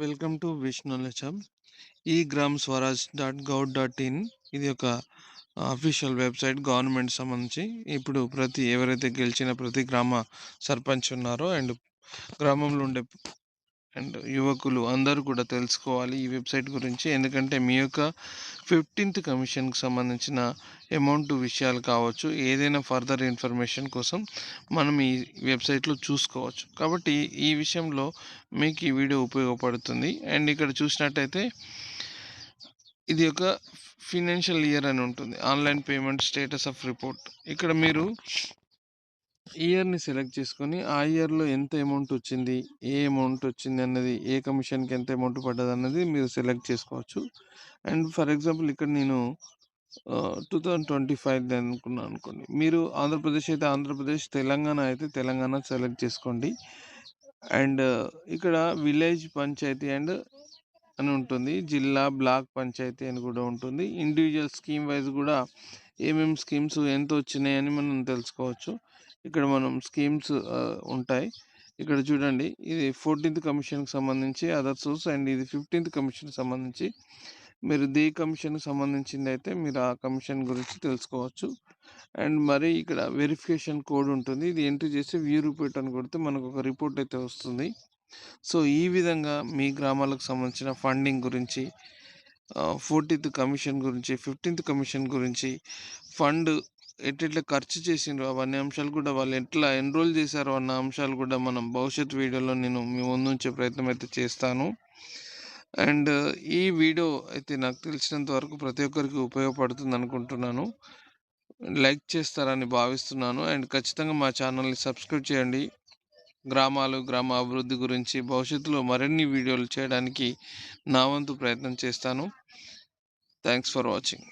Welcome to Vishnu లచం e Gram Swaraj dot gov dot in ఇది ఒక official website government సంబంధించి. ఇప్పుడు ప్రతి ఎవరైతే గెలిచిన ప్రతి గ్రామ సర్పంచ్ ఉన్నారో అండ్ గ్రామంలో ఉండే అండ్ యువకులు అందరూ కూడా తెలుసుకోవాలి ఈ వెబ్సైట్ గురించి. ఎందుకంటే మీ యొక్క ఫిఫ్టీన్త్ కమిషన్కి సంబంధించిన అమౌంట్ విషయాలు కావచ్చు ఏదైనా ఫర్దర్ ఇన్ఫర్మేషన్ కోసం మనం ఈ వెబ్సైట్లో చూసుకోవచ్చు. కాబట్టి ఈ విషయంలో మీకు ఈ వీడియో ఉపయోగపడుతుంది. అండ్ ఇక్కడ చూసినట్టయితే ఇది ఒక ఫినాన్షియల్ ఇయర్ అని ఉంటుంది. Online payment status of report. ఇక్కడ మీరు ఇయర్‌ని సెలెక్ట్ చేసుకొని, ఆ ఇయర్‌లో ఎంత అమౌంట్ వచ్చింది, ఏ అమౌంట్ వచ్చింది అన్నది, ఏ కమిషన్‌కి ఎంత అమౌంట్ పడ్డదన్నది మీరు సెలెక్ట్ చేసుకోవచ్చు. అండ్ ఫర్ ఎగ్జాంపుల్ ఇక్కడ నేను టూ థౌజండ్ ట్వంటీ 2025 అనుకున్నాను అనుకోండి. మీరు ఆంధ్రప్రదేశ్ అయితే ఆంధ్రప్రదేశ్, తెలంగాణ అయితే తెలంగాణ సెలెక్ట్ చేసుకోండి. అండ్ ఇక్కడ విలేజ్ పంచాయతీ అండ్ అని ఉంటుంది. జిల్లా, బ్లాక్ పంచాయతీ అని కూడా ఉంటుంది. ఇండివిజువల్ స్కీమ్ వైజ్ కూడా ఏమేమి స్కీమ్స్ ఎంత వచ్చినాయని మనం తెలుసుకోవచ్చు. ఇక్కడ మనం స్కీమ్స్ ఉంటాయి. ఇక్కడ చూడండి ఇది 14థ్ కమిషన్‌కి సంబంధించి అదర్ సోర్స్ అండ్ ఇది 15థ్ కమిషన్‌కి సంబంధించి మీరు దే కమిషన్‌కి సంబంధించింది అయితే మీరు ఆ కమిషన్ గురించి తెలుసుకోవచ్చు. అండ్ మరి ఇక్కడ వెరిఫికేషన్ కోడ్ ఉంటుంది. ఇది ఎంట్రీ చేసి వ్యూ రిపోర్ట్ అని కొడితే మనకు ఒక రిపోర్ట్ అయితే వస్తుంది. సో, ఈ విధంగా మీ గ్రామాలకు సంబంధించిన ఫండింగ్ గురించి ఫోర్టీన్త్ కమిషన్ గురించి, 15థ్ కమిషన్ గురించి, ఫండ్ ఎట్టెట్లా ఖర్చు చేసిండ్రు అవన్నీ అంశాలు కూడా వాళ్ళు ఎట్లా ఎన్రోల్ చేశారో అన్న అంశాలు కూడా మనం భవిష్యత్ వీడియోలో నేను మీ ముందుంచే ప్రయత్నం అయితే చేస్తాను. అండ్ ఈ వీడియో అయితే నాకు తెలిసినంత వరకు ప్రతి ఒక్కరికి ఉపయోగపడుతుంది అనుకుంటున్నాను. లైక్ చేస్తారని భావిస్తున్నాను. అండ్ ఖచ్చితంగా మా ఛానల్‌ని సబ్స్క్రైబ్ చేయండి. గ్రామాలు, గ్రామ అభివృద్ధి గురించి భవిష్యత్తులో మరిన్ని వీడియోలు చేయడానికి నా వంతు ప్రయత్నం చేస్తాను. Thanks for watching.